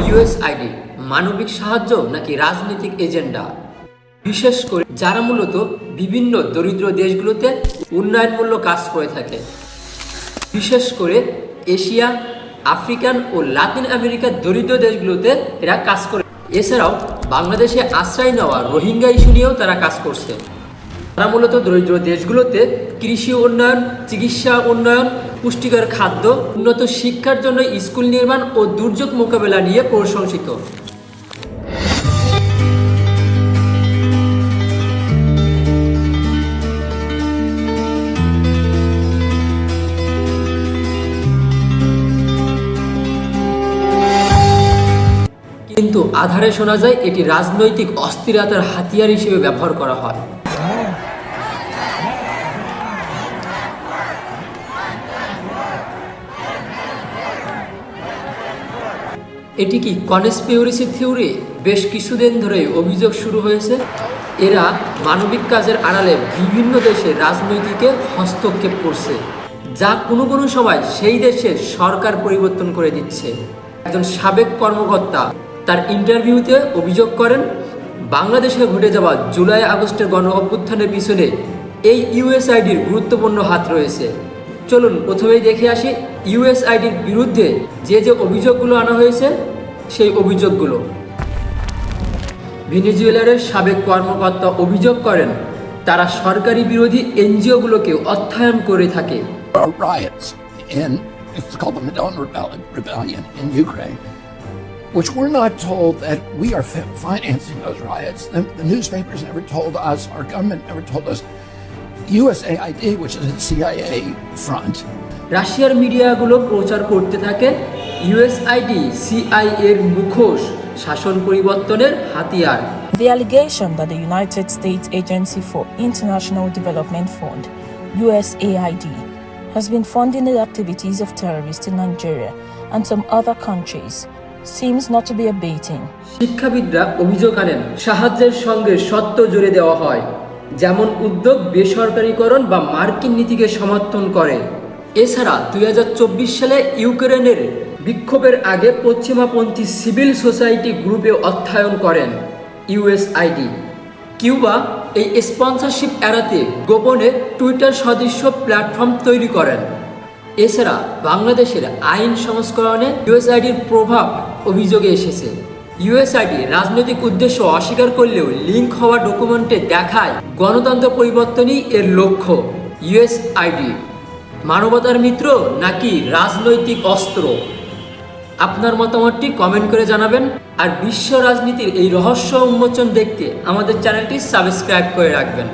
USAID মানবিক সাহায্য নাকি রাজনৈতিক এজেন্ডা বিশেষ করে যারা মূলত বিভিন্ন দরিদ্র দেশগুলোতে উন্নয়নমূলক কাজ করে থাকে বিশেষ করে এশিয়া আফ্রিকান ও লাতিন আমেরিকার দরিদ্র দেশগুলোতে এরা কাজ করে এছাড়াও বাংলাদেশে আশ্রয় নেওয়া রোহিঙ্গা ইস্যু নিয়েও তারা কাজ করছে তারা মূলত দরিদ্র দেশগুলোতে কৃষি উন্নয়ন চিকিৎসা উন্নয়ন পুষ্টিকর খাদ্য, উন্নত শিক্ষার জন্য স্কুল নির্মাণ ও দুর্যোগ মোকাবেলা নিয়ে প্রশংসিত। কিন্তু আধারে শোনা যায়, এটি রাজনৈতিক অস্থিরতার হাতিয়ার হিসেবে ব্যবহার করা হয়। এটি কি কনস্পিউরিসি থিওরি বেশ কিছুদিন ধরে অভিযোগ শুরু হয়েছে। এরা মানবিক কাজের আড়ালে বিভিন্ন দেশে রাজনৈতিকে হস্তক্ষেপ করছে, যা কোনো কোনো সময় সেই দেশের সরকার পরিবর্তন করে দিচ্ছে। একজন সাবেক কর্মকর্তা তার ইন্টারভিউতে অভিযোগ করেন, বাংলাদেশে ঘটে যাওয়া জুলাই আগস্টের গণ অভ্যুত্থানের পিছনে এই ইউএসআইডির গুরুত্বপূর্ণ হাত রয়েছে। চলুন প্রথমেই দেখে আসি ইউএসআইডির বিরুদ্ধে যে যে অভিযোগগুলো আনা হয়েছে সেই অভিযোগগুলো ভেনেজুয়েলারের সাবেক কর্মকর্তা অভিযোগ করেন তারা সরকারি বিরোধী এনজিওগুলোকে অর্থায়ন করে থাকে which we're not told that we are financing those riots. The, the newspapers never told us, our government never told us. USAID, which is a CIA front, রাশিয়ার মিডিয়াগুলো প্রচার করতে থাকে ইউএসআইডি সিআই এর মুখোশ শাসন পরিবর্তনের হাতিয়ার The allegation that the United States Agency for International Development Fund, USAID, has been funding the activities of terrorists in Nigeria and some other countries seems not to be abating. শিক্ষাবিদরা অভিযোগ আনেন সাহায্যের সঙ্গে সত্য জুড়ে দেওয়া হয় যেমন উদ্যোগ বেসরকারীকরণ বা মার্কিন নীতিকে সমর্থন করে। এছাড়া দুই হাজার চব্বিশ সালে ইউক্রেনের বিক্ষোভের আগে পশ্চিমাপন্থী সিভিল সোসাইটি গ্রুপে অর্থায়ন করেন ইউএসআইডি। কিউবা এই স্পন্সরশিপ এড়াতে গোপনে টুইটার সদৃশ্য প্ল্যাটফর্ম তৈরি করেন। এছাড়া বাংলাদেশের আইন সংস্করণে ইউএসআইডির প্রভাব অভিযোগে এসেছে। ইউএসআইডি রাজনৈতিক উদ্দেশ্য অস্বীকার করলেও লিঙ্ক হওয়া ডকুমেন্টে দেখায় গণতন্ত্র পরিবর্তনই এর লক্ষ্য। ইউএসআইডি মানবতার মিত্র নাকি রাজনৈতিক অস্ত্র? আপনার মতামতটি কমেন্ট করে জানাবেন। আর বিশ্ব রাজনীতির এই রহস্য উন্মোচন দেখতে আমাদের চ্যানেলটি সাবস্ক্রাইব করে রাখবেন।